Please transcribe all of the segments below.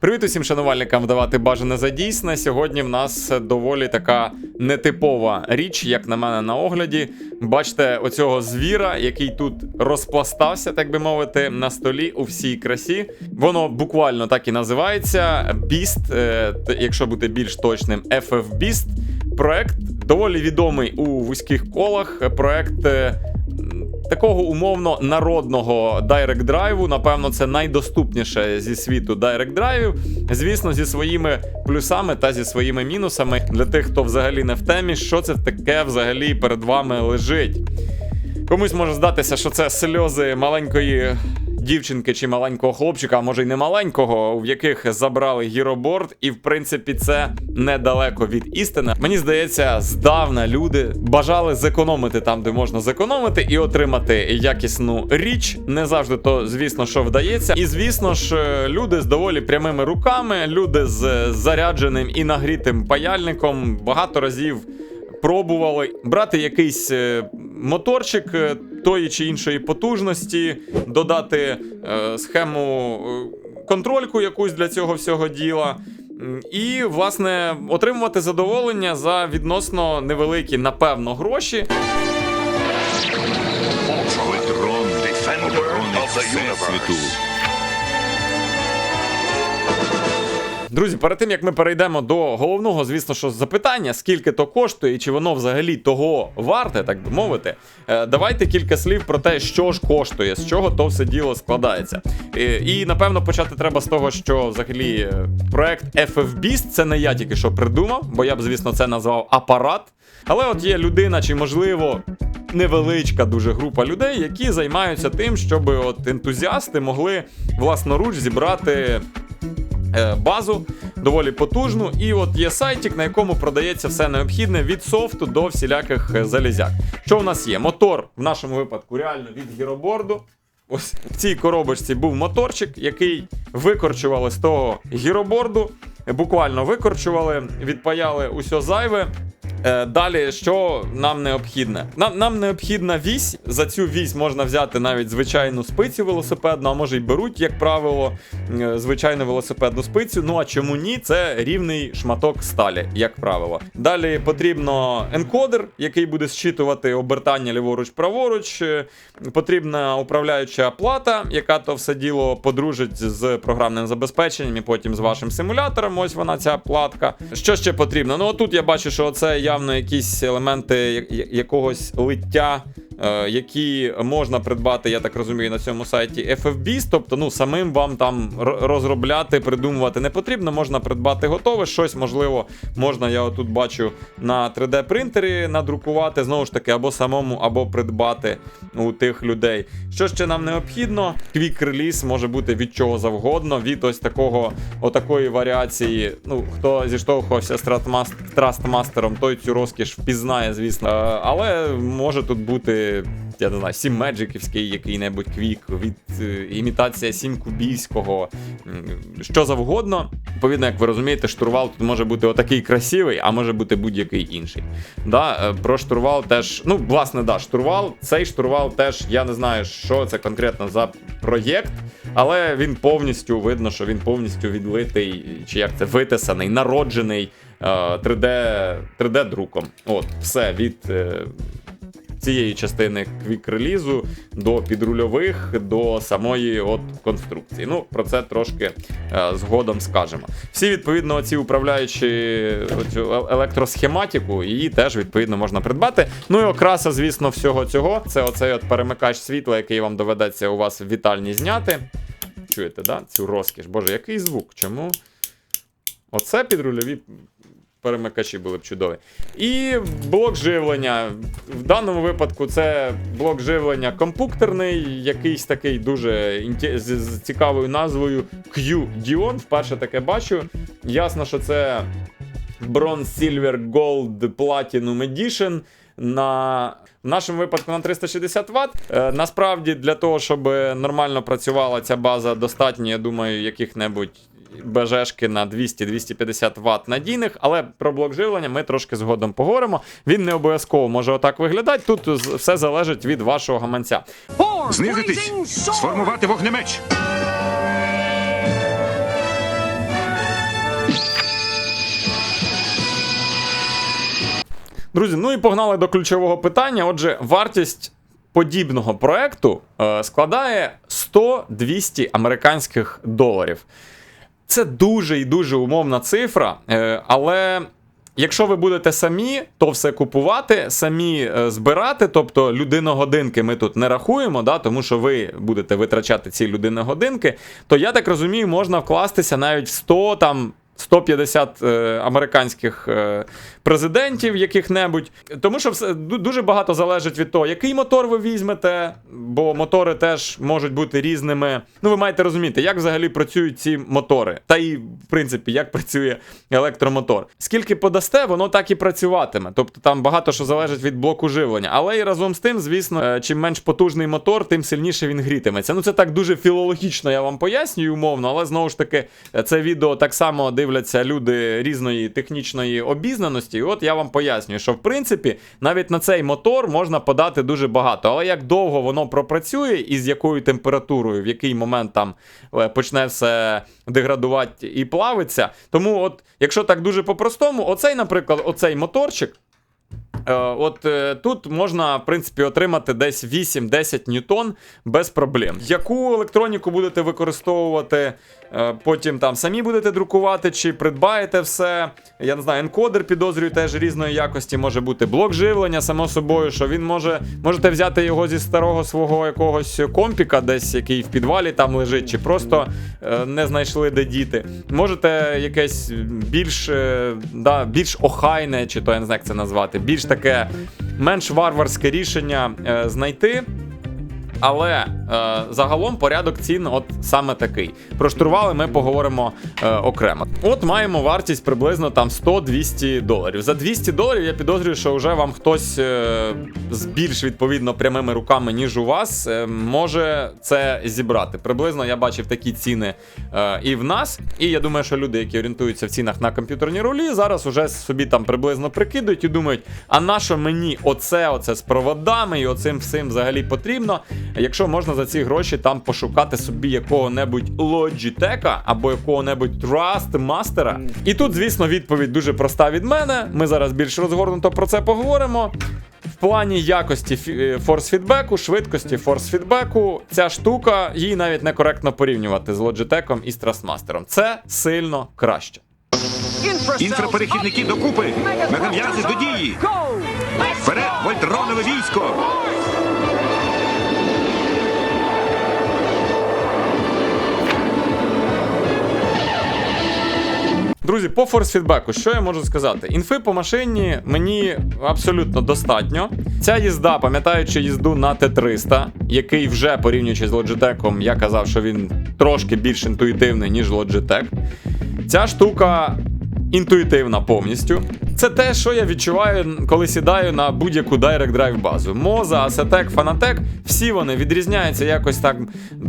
Привіт усім шанувальникам вдавати бажане за дійсне. Сьогодні в нас доволі така нетипова річ, як на мене на огляді. Бачите, оцього звіра, який тут розпластався, так би мовити, на столі у всій красі. Воно буквально так і називається. Beast, е, якщо бути більш точним, FF Beast. Проект доволі відомий у вузьких колах. Проект. Такого умовно народного Direct Drive, напевно, це найдоступніше зі світу Direct Drive. Звісно, зі своїми плюсами та зі своїми мінусами. Для тих, хто взагалі не в темі, що це таке взагалі перед вами лежить. Комусь може здатися, що це сльози маленької дівчинки чи маленького хлопчика, а може й не маленького, в яких забрали гіроборд, і в принципі це недалеко від істини. Мені здається, здавна люди бажали зекономити там, де можна зекономити, і отримати якісну річ. Не завжди то, звісно, що вдається. І звісно ж, е, люди з доволі прямими руками, люди з зарядженим і нагрітим паяльником багато разів пробували брати якийсь е, моторчик е, тої чи іншої потужності, додати е, схему е, контрольку якусь для цього всього діла. І, власне, отримувати задоволення за відносно невеликі, напевно, гроші. Трон Всесвіту. Друзі, перед тим як ми перейдемо до головного, звісно, що запитання, скільки то коштує і чи воно взагалі того варте, так би мовити. е, Давайте кілька слів про те, що ж коштує, з чого то все діло складається. Е, І напевно почати треба з того, що взагалі е, проект FF це не я тільки що придумав, бо я б, звісно, це назвав апарат. Але от є людина, чи можливо. Невеличка дуже група людей, які займаються тим, щоб от ентузіасти могли власноруч зібрати базу доволі потужну. І от є сайтик, на якому продається все необхідне від софту до всіляких е, залізяк. Що в нас є? Мотор в нашому випадку реально від гіроборду. Ось в цій коробочці був моторчик, який викорчували з того гіроборду. е, Буквально викорчували, відпаяли усе зайве. Е, Далі, що нам необхідне? Нам, нам необхідна вісь. За цю вісь можна взяти навіть звичайну спицю велосипедну, а може й беруть, як правило, е, звичайну велосипедну спицю. Ну а чому ні? Це рівний шматок сталі, як правило. Далі потрібно енкодер, який буде зчитувати обертання ліворуч-праворуч. Е, Потрібна управляюча плата, яка то все діло подружить з програмним забезпеченням і потім з вашим симулятором. Ось вона ця платка. Що ще потрібно? Ну тут я бачу, що це явно якісь елементи якогось лиття. Е, Які можна придбати, я так розумію, на цьому сайті FFBeast, тобто ну самим вам там розробляти, придумувати не потрібно. Можна придбати готове щось, можливо, можна, я отут бачу на 3D принтері надрукувати знову ж таки, або самому, або придбати у тих людей. Що ще нам необхідно? Quick Release може бути від чого завгодно, від ось такого, отакої варіації. Ну, хто зіштовхувався з Trustmaster, той цю розкіш впізнає, звісно. Е, Але може тут бути. Я не знаю, сім меджиківський, який-небудь квік, від е, імітація сім кубійського, що завгодно. Відповідно, як ви розумієте, штурвал тут може бути отакий красивий, а може бути будь-який інший. Да, е, про штурвал теж. Ну, власне, да, штурвал. Цей штурвал теж я не знаю, що це конкретно за проєкт, але він повністю видно, що він повністю відлитий, чи як це витисаний, народжений е, 3D, 3D-друком. От, все від. Цієї частини квік-релізу до підрульових, до самої от конструкції. Ну, про це трошки е, згодом скажемо. Всі, відповідно, ці управляючі оцю е- електросхематику, її теж відповідно можна придбати. Ну і окраса, звісно, всього цього. Це оцей от перемикач світла, який вам доведеться у вас в вітальні зняти. Чуєте, да? Цю розкіш. Боже, який звук? Чому? Оце підрульові перемикачі були б чудові. І блок живлення. В даному випадку це блок живлення компуктерний, якийсь такий дуже з цікавою назвою Q-Dion. Вперше таке бачу. Ясно, що це Bronze Silver Gold Platinum Edition. На в нашому випадку на 360 Вт. Е, насправді, для того, щоб нормально працювала ця база, достатньо, я думаю, яких-небудь БЖшки на 200-250 Вт надійних, але про блок живлення ми трошки згодом поговоримо. Він не обов'язково може отак виглядати. Тут все залежить від вашого гаманця. Знизитись, сформувати вогнемеч. Друзі, ну і погнали до ключового питання. Отже, вартість подібного проекту е, складає 100-200 американських доларів. Це дуже і дуже умовна цифра, е, але. Якщо ви будете самі то все купувати, самі е, збирати, тобто людиногодинки ми тут не рахуємо, да, тому що ви будете витрачати ці людиногодинки, то я так розумію, можна вкластися навіть в 100 там. 150 е, американських е, президентів яких-небудь. Тому що все дуже багато залежить від того, який мотор ви візьмете, бо мотори теж можуть бути різними. Ну, ви маєте розуміти, як взагалі працюють ці мотори, та і в принципі, як працює електромотор. Скільки подасте, воно так і працюватиме. Тобто там багато що залежить від блоку живлення. Але і разом з тим, звісно, е, чим менш потужний мотор, тим сильніше він грітиметься. Ну це так дуже філологічно, я вам пояснюю умовно, але знову ж таки, е, це відео так само дивляться люди різної технічної обізнаності. І от я вам пояснюю, що в принципі навіть на цей мотор можна подати дуже багато. Але як довго воно пропрацює і з якою температурою, в який момент там е, почне все деградувати і плавиться. Тому, от, якщо так дуже по-простому, оцей, наприклад, оцей моторчик. Е, От е, тут можна, в принципі, отримати десь 8-10 ньютон без проблем. Яку електроніку будете використовувати, е, потім там самі будете друкувати чи придбаєте все. Я не знаю, енкодер підозрюю теж різної якості, може бути блок живлення, само собою, що він може. Можете взяти його зі старого свого якогось компіка, десь який в підвалі там лежить, чи просто не знайшли де діти. Можете якесь більш, да, більш охайне, чи то я не знаю, як це назвати, більш таке менш варварське рішення е, знайти. Але е, загалом порядок цін от саме такий. Про штурвали ми поговоримо е, окремо. От маємо вартість приблизно там 100-200 доларів. За 200 доларів я підозрюю, що вже вам хтось е, з більш відповідно прямими руками, ніж у вас, е, може це зібрати. Приблизно я бачив такі ціни е, і в нас. І я думаю, що люди, які орієнтуються в цінах на комп'ютерні рулі, зараз уже собі там приблизно прикидують і думають, а на що мені оце, оце з проводами і оцим всім взагалі потрібно. Якщо можна за ці гроші там пошукати собі якого-небудь Logitech або якого-небудь Trustmaster. І тут, звісно, відповідь дуже проста від мене. Ми зараз більш розгорнуто про це поговоримо. В плані якості е, форс-фідбеку, швидкості форс-фідбеку, ця штука її навіть некоректно порівнювати з Logitech і з Trustmaster. Це сильно краще. Інфраперехідники докупи! Мегав'язи до дії! Вперед, вольтронове військо! Друзі, по форс-фідбеку, що я можу сказати? Інфи по машині мені абсолютно достатньо. Ця їзда, пам'ятаючи їзду на Т300, який вже порівнюючи з Logitech, я казав, що він трошки більш інтуїтивний, ніж Logitech. Ця штука інтуїтивна повністю. Це те, що я відчуваю, коли сідаю на будь-яку Direct Drive базу. Моза, Assetec, Fanatec, всі вони відрізняються якось так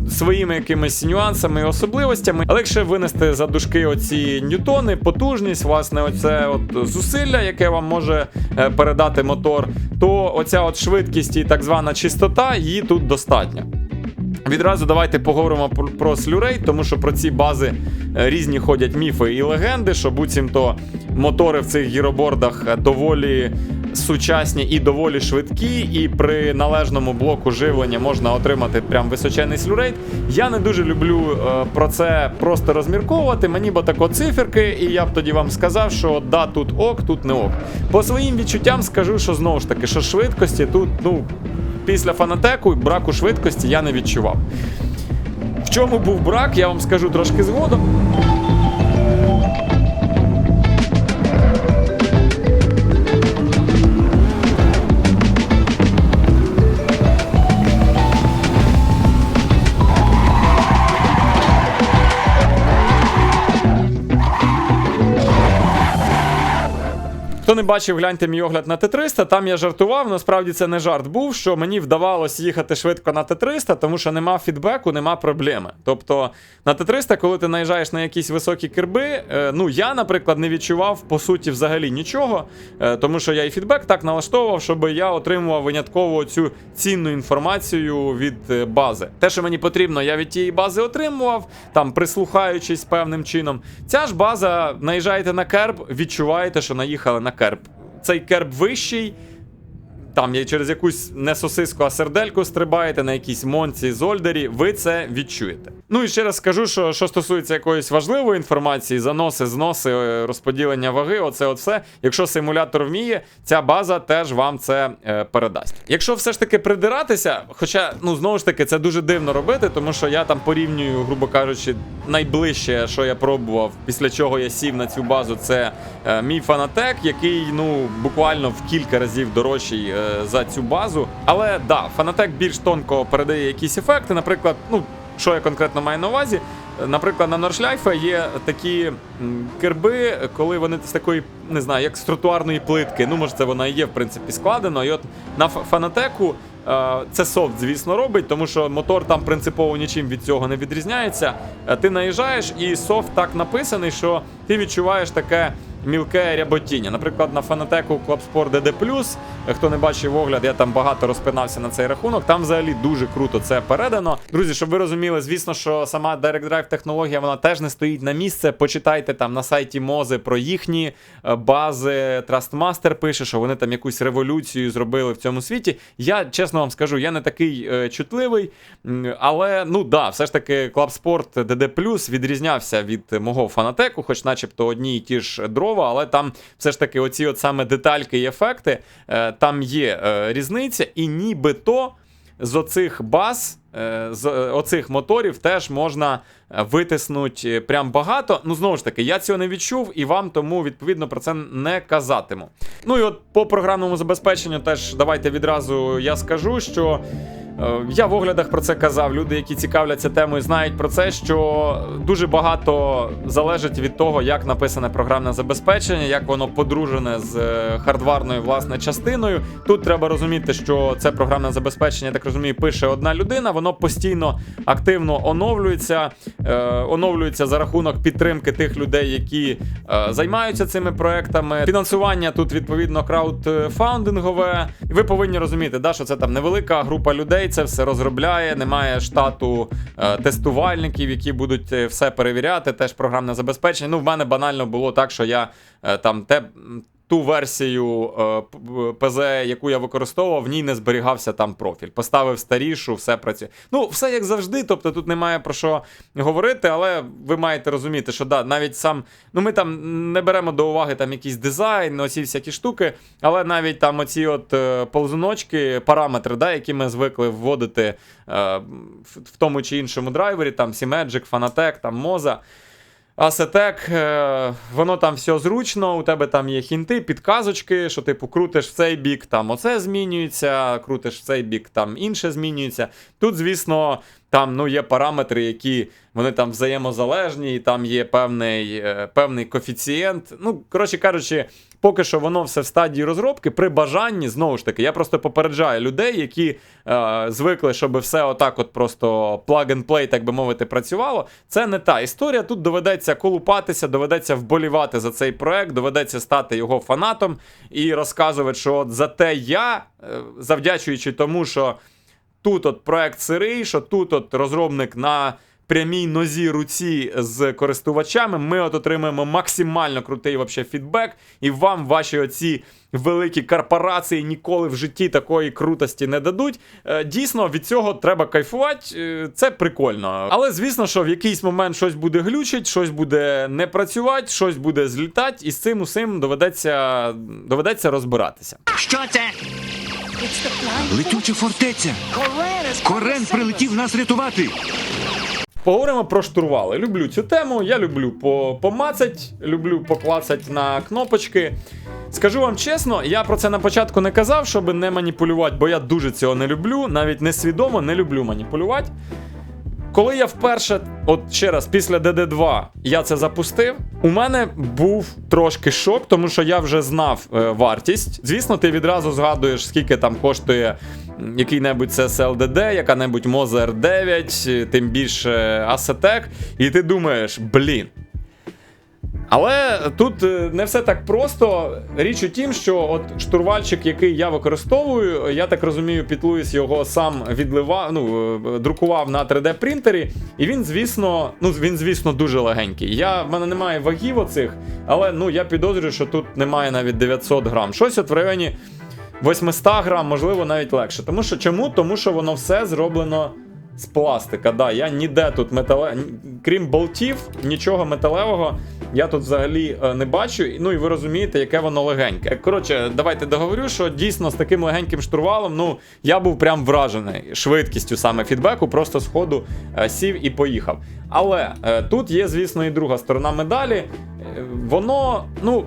своїми якимись нюансами і особливостями. Але якщо винести за дужки оці ньютони, потужність, власне, оце от зусилля, яке вам може е, передати мотор, то оця от швидкість і так звана чистота, її тут достатньо. Відразу давайте поговоримо про, слюрей, тому що про ці бази е, різні ходять міфи і легенди, що буцімто мотори в цих гіробордах е, доволі сучасні і доволі швидкі, і при належному блоку живлення можна отримати прям височений слюрейт. Я не дуже люблю е, про це просто розмірковувати. Мені бо тако циферки, і я б тоді вам сказав, що да, тут ок, тут не ок. По своїм відчуттям скажу, що знову ж таки, що швидкості тут, ну після фанатеку браку швидкості я не відчував. В чому був брак, я вам скажу трошки згодом. Хто не бачив, гляньте мій огляд на Т300. Там я жартував. Насправді це не жарт був, що мені вдавалось їхати швидко на Т300, тому що нема фідбеку, нема проблеми. Тобто на Т300, коли ти наїжджаєш на якісь високі керби, е, ну я, наприклад, не відчував по суті взагалі нічого, е, тому що я і фідбек так налаштовував, щоб я отримував винятково цю цінну інформацію від е, бази. Те, що мені потрібно, я від тієї бази отримував, там прислухаючись певним чином. Ця ж база, наїжджаєте на керб, відчуваєте, що наїхали на керб. цей керб вищий, там через якусь не сосиску, а сердельку стрибаєте на якійсь монці зольдері, ви це відчуєте. Ну і ще раз скажу, що що стосується якоїсь важливої інформації, заноси, зноси, е, розподілення ваги, оце от все. Якщо симулятор вміє, ця база теж вам це е, передасть. Якщо все ж таки придиратися, хоча ну знову ж таки це дуже дивно робити, тому що я там порівнюю, грубо кажучи, найближче, що я пробував, після чого я сів на цю базу, це е, мій фанатек, який ну буквально в кілька разів дорожчий е, за цю базу. Але да, фанатек більш тонко передає якісь ефекти. Наприклад, ну що я конкретно маю на увазі. Е, Наприклад, на Норшляйфа є такі керби, коли вони з такої, не знаю, як з тротуарної плитки. Ну, може, це вона і є, в принципі, складено. І от на фанатеку е, це софт, звісно, робить, тому що мотор там принципово нічим від цього не відрізняється. Е, Ти наїжджаєш, і софт так написаний, що ти відчуваєш таке. Мілке ряботіння. Наприклад, на фанатеку Sport DD+, е, хто не бачив огляд, я там багато розпинався на цей рахунок. Там взагалі дуже круто це передано. Друзі, щоб ви розуміли, звісно, що сама Direct Drive технологія вона теж не стоїть на місце. Почитайте там на сайті Мози про їхні е, бази. Trustmaster пише, що вони там якусь революцію зробили в цьому світі. Я чесно вам скажу, я не такий е, чутливий, але ну да, все ж таки Sport DD+, відрізнявся від мого фанатеку, хоч начебто одні і ті ж дрова, але там все ж таки оці от саме детальки і ефекти, е, там є е, різниця, і нібито з оцих баз, е, з оцих моторів теж можна е, витиснути прям багато. Ну, знову ж таки, я цього не відчув і вам тому відповідно про це не казатиму. Ну і от по програмному забезпеченню теж давайте відразу я скажу, що. Е, Я в оглядах про це казав. Люди, які цікавляться темою, знають про це, що дуже багато залежить від того, як написане програмне забезпечення, як воно подружене з е, хардварною власне частиною. Тут треба розуміти, що це програмне забезпечення, я так розумію, пише одна людина. Воно постійно активно оновлюється, е, оновлюється за рахунок підтримки тих людей, які е, займаються цими проектами. Фінансування тут відповідно краудфаундингове. І ви повинні розуміти, да, що це там невелика група людей, це все розробляє. Немає штату е, тестувальників, які будуть е, все перевіряти. Теж програмне забезпечення. Ну, в мене банально було так, що я е, там те. Ту версію е, ПЗ, яку я використовував, в ній не зберігався там профіль. Поставив старішу, все працює. Ну, все як завжди. Тобто тут немає про що говорити, але ви маєте розуміти, що да, навіть сам, ну ми там не беремо до уваги там якийсь дизайн, оці всякі штуки, але навіть там оці от е, ползуночки, параметри, да, які ми звикли вводити е, в, тому чи іншому драйвері, там Symmetric, Fanatec, там Moza. Асетек, е, воно там все зручно, у тебе там є хінти, підказочки, що типу крутиш в цей бік, там оце змінюється, крутиш в цей бік, там інше змінюється. Тут, звісно, там ну, є параметри, які вони там взаємозалежні, і там є певний, е, певний коефіцієнт. Ну, коротше кажучи, поки що воно все в стадії розробки. При бажанні, знову ж таки, я просто попереджаю людей, які е, звикли, щоб все отак, от просто plug and play, так би мовити, працювало. Це не та історія. Тут доведеться колупатися, доведеться вболівати за цей проект, доведеться стати його фанатом і розказувати, що от за те я, е, завдячуючи тому, що тут от проект сирий, що тут от розробник на прямій нозі руці з користувачами. Ми от отримаємо максимально крутий вообще фідбек, і вам ваші оці великі корпорації ніколи в житті такої крутості не дадуть. Е, Дійсно, від цього треба кайфувати. е, Це прикольно. Але звісно, що в якийсь момент щось буде глючить, щось буде не працювати, щось буде злітати, і з цим усім доведеться, доведеться розбиратися. Що це? Летюча фортеця. Корен прилетів нас рятувати. Поговоримо про штурвали. Люблю цю тему. Я люблю по- помацать, люблю поклацать на кнопочки. Скажу вам чесно, я про це на початку не казав, щоб не маніпулювати, бо я дуже цього не люблю, навіть несвідомо не люблю маніпулювати. Коли я вперше, от ще раз, після DD2 я це запустив, у мене був трошки шок, тому що я вже знав е, вартість. Звісно, ти відразу згадуєш, скільки там коштує який-небудь CSLDD, яка-небудь Moza R9, е, тим більше Assetec, і ти думаєш, блін. Але тут е, не все так просто. Річ у тім, що от штурвальчик, який я використовую, я так розумію, Пітлуїс його сам відливав, ну, е, друкував на 3D принтері, і він, звісно, ну він, звісно, дуже легенький. Я, в мене немає вагів оцих, але ну я підозрюю, що тут немає навіть 900 грам. Щось от в районі 800 грам, можливо, навіть легше. Тому що чому? Тому що воно все зроблено з пластика. Да, я ніде тут метале... крім болтів, нічого металевого я тут взагалі е, не бачу. Ну і ви розумієте, яке воно легеньке. Коротше, давайте договорю, що дійсно з таким легеньким штурвалом, ну я був прям вражений швидкістю саме фідбеку, просто з ходу е, сів і поїхав. Але е, тут є, звісно, і друга сторона медалі. Воно, ну,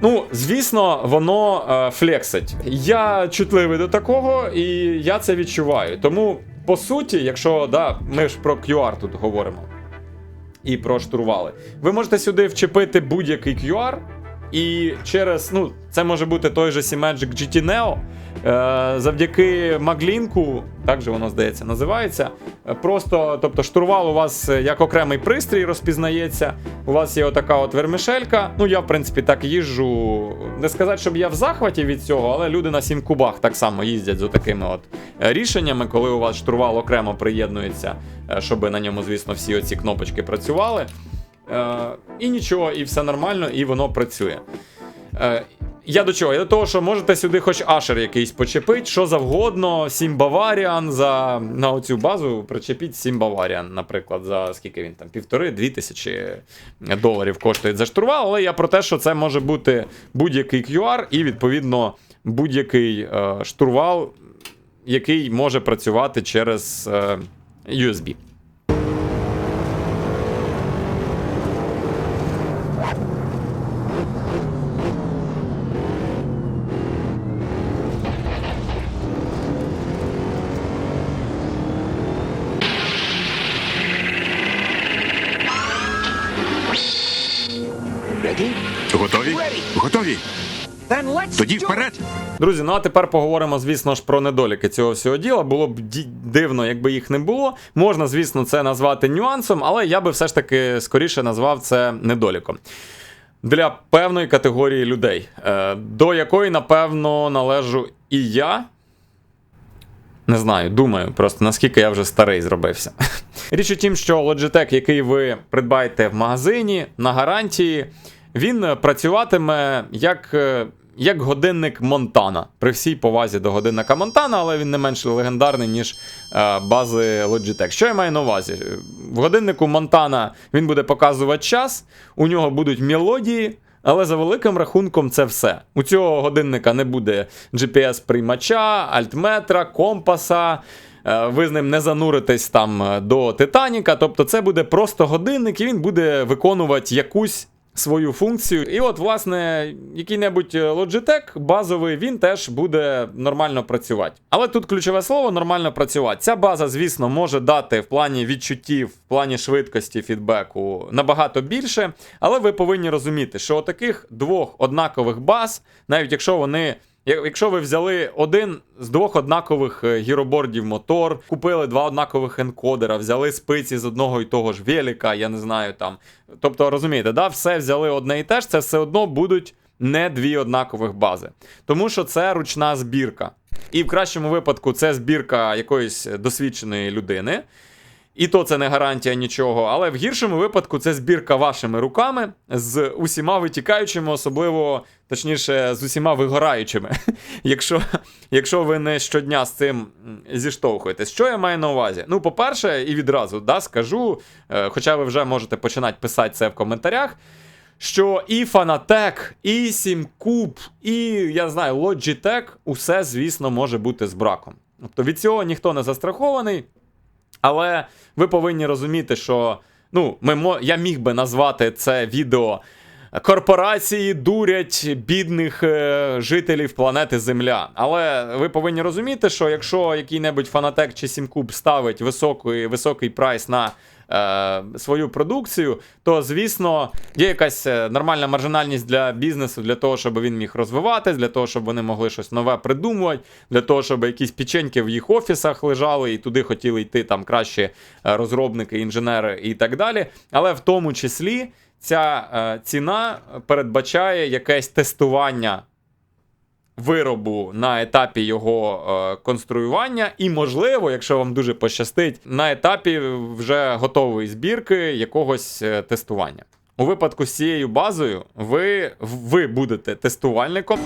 Ну, звісно, воно е, флексить. Я чутливий до такого, і я це відчуваю. Тому, по суті, якщо да, ми ж про QR тут говоримо і про штурвали, ви можете сюди вчепити будь-який QR, і через, ну, це може бути той же Magic GT Neo. Е, завдяки Маглінку, так же воно здається, називається. е, Просто, тобто, штурвал у вас е, як окремий пристрій розпізнається. У вас є отака от вермішелька. Ну, я, в принципі, так їжджу. Не сказати, щоб я в захваті від цього, але люди на сім кубах так само їздять з отакими от рішеннями, коли у вас штурвал окремо приєднується, щоб на ньому, звісно, всі оці кнопочки працювали. Е, і нічого, і все нормально, і воно працює. Е, я до чого? Я до того, що можете сюди хоч ашер якийсь почепити, що завгодно, 7 Баваріан за на оцю базу причепіть 7 Баваріан, наприклад, за скільки він там, півтори-дві тисячі доларів коштує за штурвал. Але я про те, що це може бути будь-який QR і, відповідно, будь-який е, штурвал, який може працювати через е, USB. Друзі, ну а тепер поговоримо, звісно ж, про недоліки цього всього діла. Було б дивно, якби їх не було. Можна, звісно, це назвати нюансом, але я би все ж таки скоріше назвав це недоліком. Для певної категорії людей, е, до якої, напевно, належу і я. Не знаю, думаю, просто наскільки я вже старий зробився. Річ у тім, що Logitech, який ви придбаєте в магазині на гарантії, він працюватиме як, е, як годинник Монтана. При всій повазі до годинника Монтана, але він не менш легендарний, ніж е, бази Logitech. Що я маю на увазі? В годиннику Монтана він буде показувати час, у нього будуть мелодії. Але за великим рахунком це все. У цього годинника не буде GPS-приймача, альтметра, компаса. е, Ви з ним не зануритесь там е, до Титаніка. Тобто це буде просто годинник, і він буде виконувати якусь свою функцію. І от, власне, який-небудь е, Logitech базовий, він теж буде нормально працювати. Але тут ключове слово нормально працювати. Ця база, звісно, може дати в плані відчуттів, в плані швидкості фідбеку набагато більше. Але ви повинні розуміти, що таких двох однакових баз, навіть якщо вони. Як- Якщо ви взяли один з двох однакових е, гіробордів мотор, купили два однакових енкодера, взяли спиці з одного і того ж велика, я не знаю там. Тобто, розумієте, да, все взяли одне і те ж, це все одно будуть не дві однакових бази. Тому що це ручна збірка. І в кращому випадку це збірка якоїсь досвідченої людини. І то це не гарантія нічого. Але в гіршому випадку це збірка вашими руками з усіма витікаючими, особливо, точніше, з усіма вигораючими. якщо, якщо ви не щодня з цим зіштовхуєтесь. Що я маю на увазі? Ну, по-перше, і відразу да, скажу, е, хоча ви вже можете починати писати це в коментарях. Що і Fanatec, і SimCube, і я знаю, Logitech, усе, звісно, може бути з браком. Тобто від цього ніхто не застрахований. Але ви повинні розуміти, що ну, ми, я міг би назвати це відео Корпорації дурять бідних е, жителів планети Земля. Але ви повинні розуміти, що якщо який-небудь фанатек чи сімкуб ставить високий, високий прайс на е, свою продукцію, то звісно є якась е, нормальна маржинальність для бізнесу, для того, щоб він міг розвиватись, для того, щоб вони могли щось нове придумувати, для того, щоб якісь печеньки в їх офісах лежали і туди хотіли йти там кращі е, розробники, інженери і так далі. Але в тому числі ця е, ціна передбачає якесь тестування виробу на етапі його е, конструювання, і, можливо, якщо вам дуже пощастить, на етапі вже готової збірки якогось е, тестування. У випадку з цією базою ви, ви будете тестувальником.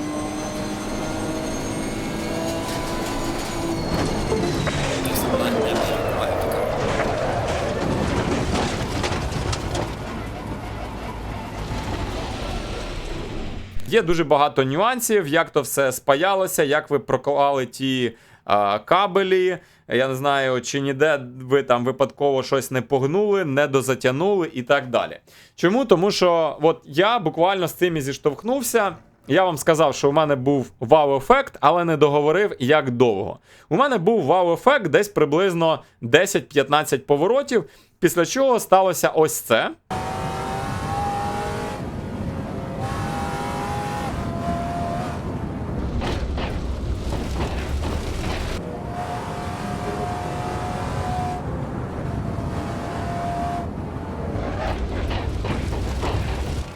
Є дуже багато нюансів, як то все спаялося, як ви проклали ті а, кабелі. Я не знаю, чи ніде ви там випадково щось не погнули, не дозатягнули і так далі. Чому? Тому що от я буквально з цим і зіштовхнувся. Я вам сказав, що у мене був вау-ефект, але не договорив, як довго. У мене був вау-ефект десь приблизно 10-15 поворотів, після чого сталося ось це.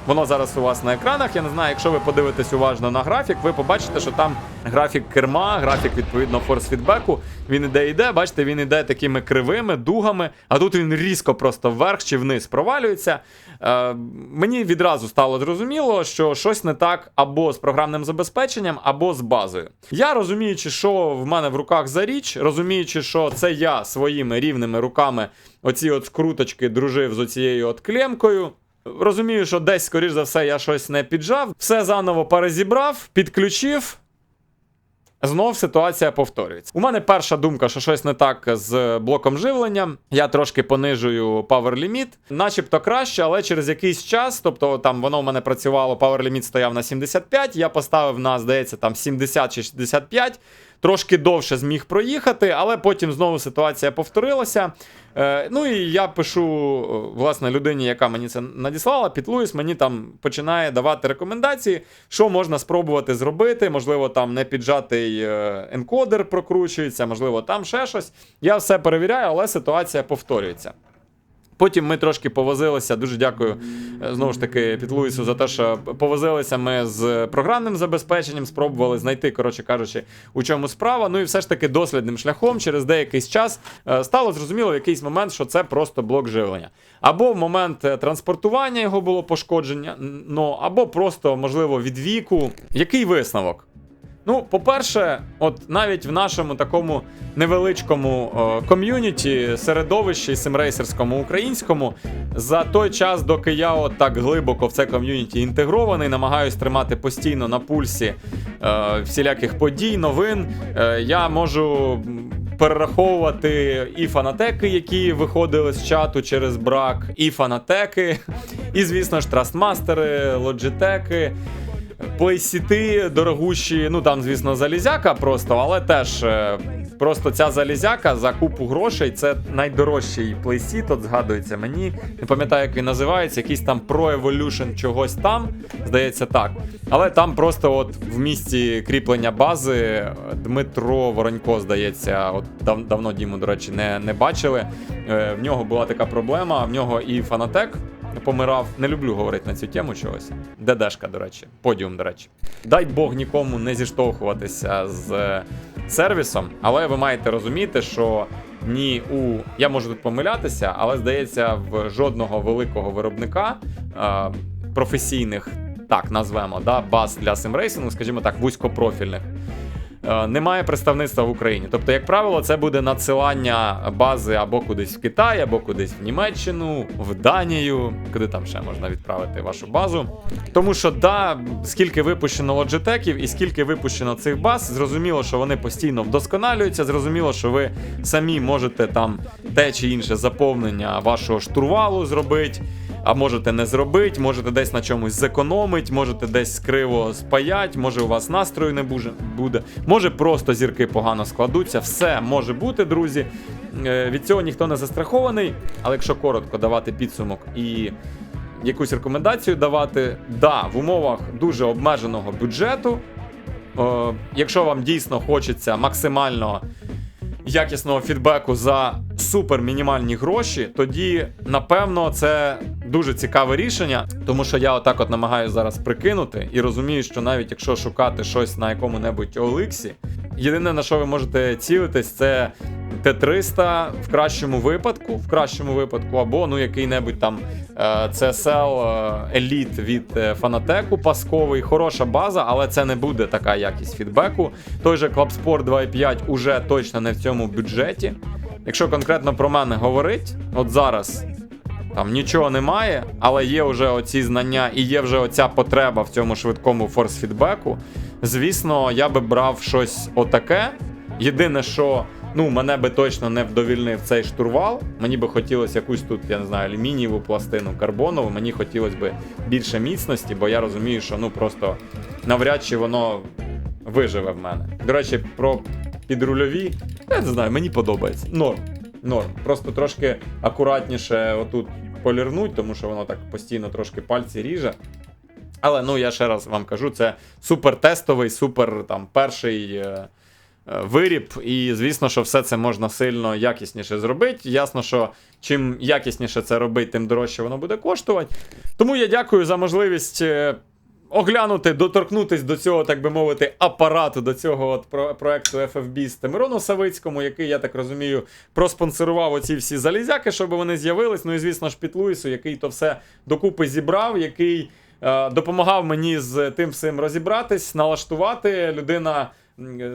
Воно зараз у вас на екранах. Я не знаю, якщо ви подивитесь уважно на графік, ви побачите, що там графік керма, графік відповідно форс-фідбеку. Він іде, іде. Бачите, він іде такими кривими дугами, а тут він різко просто вверх чи вниз провалюється. Е, мені відразу стало зрозуміло, що щось не так або з програмним забезпеченням, або з базою. Я розуміючи, що в мене в руках за річ, розуміючи, що це я своїми рівними руками оці от скруточки дружив з оцією от клемкою. Розумію, що десь, скоріш за все, я щось не піджав. Все заново перезібрав, підключив. Знов ситуація повторюється. У мене перша думка, що щось не так з блоком живлення. Я трошки понижую power limit. Начебто краще, але через якийсь час, тобто там воно в мене працювало, power limit стояв на 75, я поставив на, здається, там 70 чи 65. Трошки довше зміг проїхати, але потім знову ситуація повторилася. Е, ну і я пишу е, власне людині, яка мені це надіслала, Підлуїс мені там починає давати рекомендації, що можна спробувати зробити. Можливо, там не піджатий е, енкодер прокручується, можливо, там ще щось. Я все перевіряю, але ситуація повторюється. Потім ми трошки повозилися. Дуже дякую е, знову ж таки Підлуїсу за те, що повозилися ми з програмним забезпеченням, спробували знайти, коротше кажучи, у чому справа. Ну і все ж таки дослідним шляхом через деякий час е, стало зрозуміло в якийсь момент, що це просто блок живлення. Або в момент е, транспортування його було пошкодження, ну або просто, можливо, від віку. Який висновок? Ну, по-перше, от навіть в нашому такому невеличкому е, ком'юніті, середовищі симрейсерському українському, за той час, доки я от так глибоко в це ком'юніті інтегрований, намагаюсь тримати постійно на пульсі е, всіляких подій, новин, е, я можу перераховувати і фанатеки, які виходили з чату через брак, і фанатеки, і, звісно ж, трастмастери, лоджитеки. Плейсіти дорогущі, ну там, звісно, залізяка просто, але теж е, просто ця залізяка за купу грошей це найдорожчий плейсіт, от згадується мені. Не пам'ятаю, як він називається, якийсь там Pro Evolution чогось там, здається так. Але там просто от в місці кріплення бази е, Дмитро Воронько, здається, от дав, давно Діму, до речі, не, не бачили. Е, в нього була така проблема, в нього і Фанатек помирав. Не люблю говорити на цю тему чогось. ДДшка, до речі, подіум, до речі. Дай Бог нікому не зіштовхуватися з е, сервісом, але ви маєте розуміти, що ні у я можу тут помилятися, але здається, в жодного великого виробника е, професійних, так назвемо, да, баз для симрейсингу, скажімо так, вузькопрофільних. Е, Немає представництва в Україні. Тобто, як правило, це буде надсилання бази або кудись в Китай, або кудись в Німеччину, в Данію, куди там ще можна відправити вашу базу. Тому що, да, скільки випущено лоджитеків і скільки випущено цих баз, зрозуміло, що вони постійно вдосконалюються. Зрозуміло, що ви самі можете там те чи інше заповнення вашого штурвалу зробити. А можете не зробити, можете десь на чомусь зекономити, можете десь криво спаять, може у вас настрою не буде, може просто зірки погано складуться. Все може бути, друзі. Е, Від цього ніхто не застрахований, але якщо коротко давати підсумок і якусь рекомендацію давати, да, в умовах дуже обмеженого бюджету. Е, якщо вам дійсно хочеться максимально якісного фідбеку за супер мінімальні гроші, тоді напевно це дуже цікаве рішення, тому що я отак от намагаюся зараз прикинути і розумію, що навіть якщо шукати щось на якому-небудь Оликсі, єдине на що ви можете цілитись, це Т300 в кращому випадку, в кращому випадку, або ну який-небудь там е, CSL е, Elite від е, Fanatec пасковий, хороша база, але це не буде така якість фідбеку. Той же Clubsport 2.5 уже точно не в цьому бюджеті. Якщо конкретно про мене говорить, от зараз там нічого немає, але є вже оці знання і є вже оця потреба в цьому швидкому форс-фідбеку. Звісно, я би брав щось отаке. Єдине, що ну, мене би точно не вдовільнив цей штурвал. Мені би хотілося якусь тут, я не знаю, алюмінієву пластину карбонову. Мені хотілося б більше міцності, бо я розумію, що ну просто навряд чи воно виживе в мене. До речі, про підрульові, я не знаю, мені подобається. Норм. Норм. Просто трошки акуратніше отут полірнуть, тому що воно так постійно трошки пальці ріже. Але ну я ще раз вам кажу, це супер тестовий, супер там перший е, виріб. І звісно, що все це можна сильно якісніше зробити. Ясно, що чим якісніше це робити, тим дорожче воно буде коштувати. Тому я дякую за можливість. е, Оглянути, доторкнутись до цього, так би мовити, апарату, до цього от про- проекту FFB з Тимирону Савицькому, який, я так розумію, проспонсорував оці всі залізяки, щоб вони з'явились. Ну і звісно ж, Піт Луїсу, який то все докупи зібрав, який е, допомагав мені з тим всім розібратись, налаштувати. Людина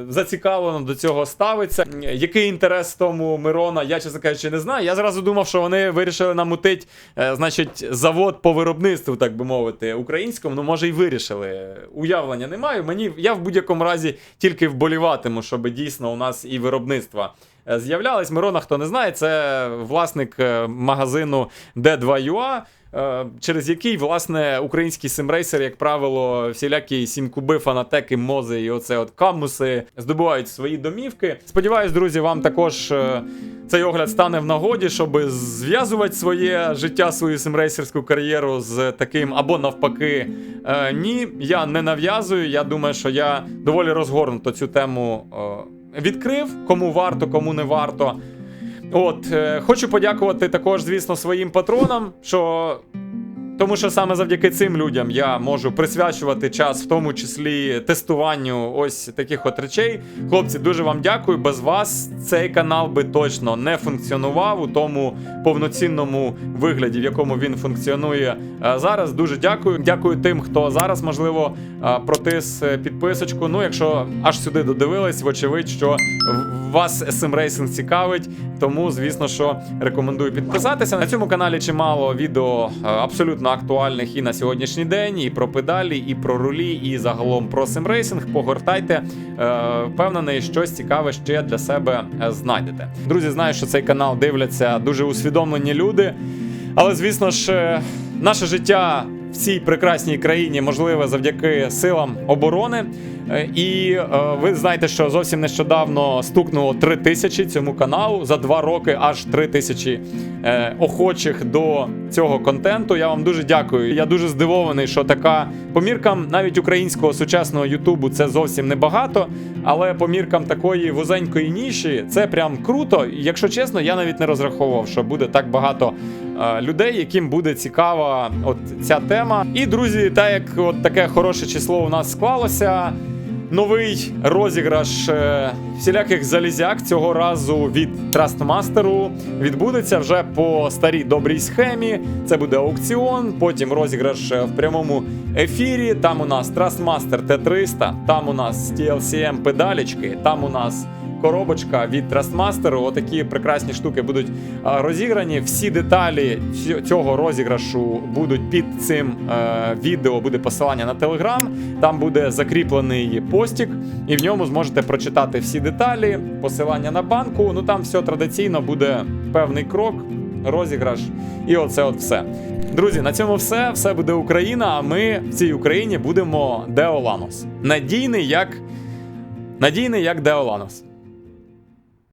зацікавлено до цього ставиться. Який інтерес тому Мирона, я чесно кажучи, не знаю. Я зразу думав, що вони вирішили намутить, е, значить, завод по виробництву, так би мовити, українському. Ну, може, і вирішили. Уявлення не маю. Мені я в будь-якому разі тільки вболіватиму, щоб дійсно у нас і виробництва. е, З'являлись Мирона, хто не знає, це власник е, магазину D2UA, е, через який, власне, українські симрейсери, як правило, всілякі сімкуби, фанатеки, мози і оце от камуси здобувають свої домівки. Сподіваюсь, друзі, вам також е, цей огляд стане в нагоді, щоб зв'язувати своє життя, свою симрейсерську кар'єру з таким або навпаки. Е, ні, я не нав'язую. Я думаю, що я доволі розгорнуто цю тему е, відкрив, кому варто, кому не варто. От, е, хочу подякувати також, звісно, своїм патронам, що. Тому що саме завдяки цим людям я можу присвячувати час, в тому числі тестуванню ось таких от речей. Хлопці, дуже вам дякую. Без вас цей канал би точно не функціонував у тому повноцінному вигляді, в якому він функціонує е, зараз. Дуже дякую. Дякую тим, хто зараз, можливо, е, протис е, підписочку. Ну, якщо аж сюди додивились, вочевидь, що вас SM Racing цікавить. Тому, звісно, що рекомендую підписатися. На цьому каналі чимало відео е, абсолютно актуальних і на сьогоднішній день, і про педалі, і про рулі, і загалом про симрейсинг. Погортайте. Е, Впевнений, щось цікаве ще для себе е, знайдете. Друзі, знаю, що цей канал дивляться дуже усвідомлені люди. Але, звісно ж, е, наше життя в цій прекрасній країні можливе завдяки силам оборони. Е, І е, ви знаєте, що зовсім нещодавно стукнуло 3 тисячі цьому каналу. За два роки аж 3 тисячі е, охочих до цього контенту. Я вам дуже дякую. Я дуже здивований, що така по міркам навіть українського сучасного Ютубу це зовсім небагато. Але по міркам такої вузенької ніші це прям круто. Якщо чесно, я навіть не розраховував, що буде так багато людей, яким буде цікава от ця тема. І друзі, так як от таке хороше число у нас склалося. Новий розіграш е, всіляких залізяк цього разу від Трастмастеру відбудеться вже по старій добрій схемі. Це буде аукціон, потім розіграш е, в прямому ефірі. Там у нас Trustmaster T300, там у нас TLCM педалічки, там у нас коробочка від Trustmaster. Отакі прекрасні штуки будуть розіграні. Всі деталі цього розіграшу будуть під цим е, відео. Буде посилання на Telegram. Там буде закріплений постік, і в ньому зможете прочитати всі деталі, посилання на банку. Ну там все традиційно буде певний крок. розіграш і оце от все. Друзі, на цьому все. Все буде Україна. А ми в цій Україні будемо Деоланос. Надійний як. Надійний як Деоланос.